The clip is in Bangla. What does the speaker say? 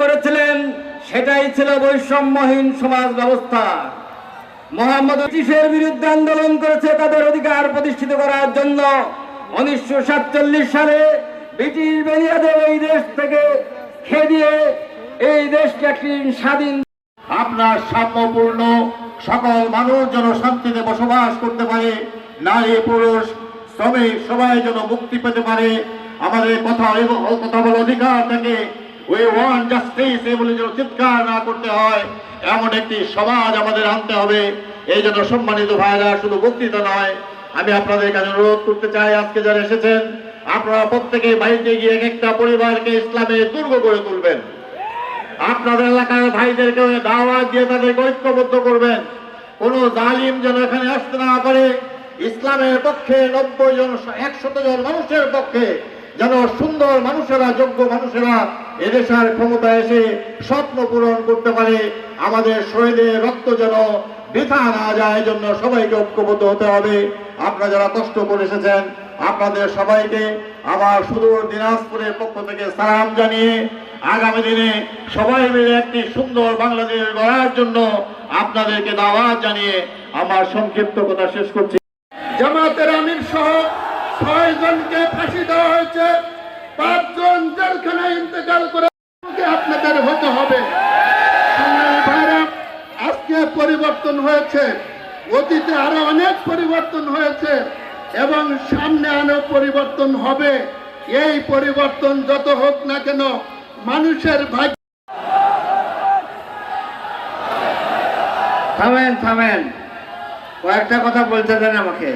করেছিলেন, সেটাই ছিল বৈষম্যহীন সমাজ ব্যবস্থা। মোহাম্মদ ব্রিটিশের বিরুদ্ধে আন্দোলন করেছে তাদের অধিকার প্রতিষ্ঠিত করার জন্য। উনিশশো সাতচল্লিশ সালে ব্রিটিশ বেরিয়াদের এই দেশ থেকে খেদিয়ে এই দেশকে একটি স্বাধীন আপনার সাম্যপূর্ণ সকল মানুষ যেন শান্তিতে বসবাস করতে পারে, নারী, পুরুষ, শ্রমিক, সবাই যেন মুক্তি পেতে পারে। আমাদের কথা কথা বলার অধিকার থাকে ওই ওয়ান জাস্টিস বলে যেন চিৎকার না করতে হয়। এমন একটি সমাজ আমাদের আনতে হবে। এই জন্য সম্মানিত ভাইরা, শুধু বক্তৃতা নয়, আমি আপনাদের কাছে অনুরোধ করতে চাই, আজকে যারা এসেছেন, আপনারা প্রত্যেকে বাড়িতে গিয়ে এক একটা পরিবারকে ইসলামের দুর্গ করে তুলবেন। আপনাদের এলাকার ভাইদেরকে দাওয়াত দিয়ে তাদেরকে ঐক্যবদ্ধ করবেন। কোন জালিম যেন এখানে আসতে না পারে। ইসলামের পক্ষে নব্বই জন, একশত জন মানুষের পক্ষে যেন সুন্দর মানুষেরা, যোগ্য মানুষেরা এদেশের ক্ষমতা এসে স্বপ্ন পূরণ করতে পারে। আমাদের শরীরে রক্ত যেন বৃথা না যায় জন্য সবাইকে ঐক্যবদ্ধ হতে হবে। আপনারা যারা কষ্ট করে এসেছেন, আপনাদের সবাইকে আমার সুদূর দিনাজপুরের পক্ষ থেকে সালাম জানিয়ে আগামী দিনে সবাই মিলে একটি সুন্দর বাংলাদেশ গড়ার জন্য আপনাদেরকে দাওয়াত জানিয়ে আমার সংক্ষিপ্ত কথা শেষ করছি। জামাতের আমির সহ ছয় জনকে ফাঁসি দেওয়া হয়েছে? পাঁচজন জেলখানায় ইন্তেকাল করে আপনাদের হতে হবে। আজকে পরিবর্তন হয়েছে। অতীতে আরও অনেক পরিবর্তন হয়েছে এবং সামনে আরও পরিবর্তন হবে। এই পরিবর্তন যত হোক না কেন মানুষের ভাগ্য থামেন থামেন। কয়েকটা কথা বলতে দেন আমাকে।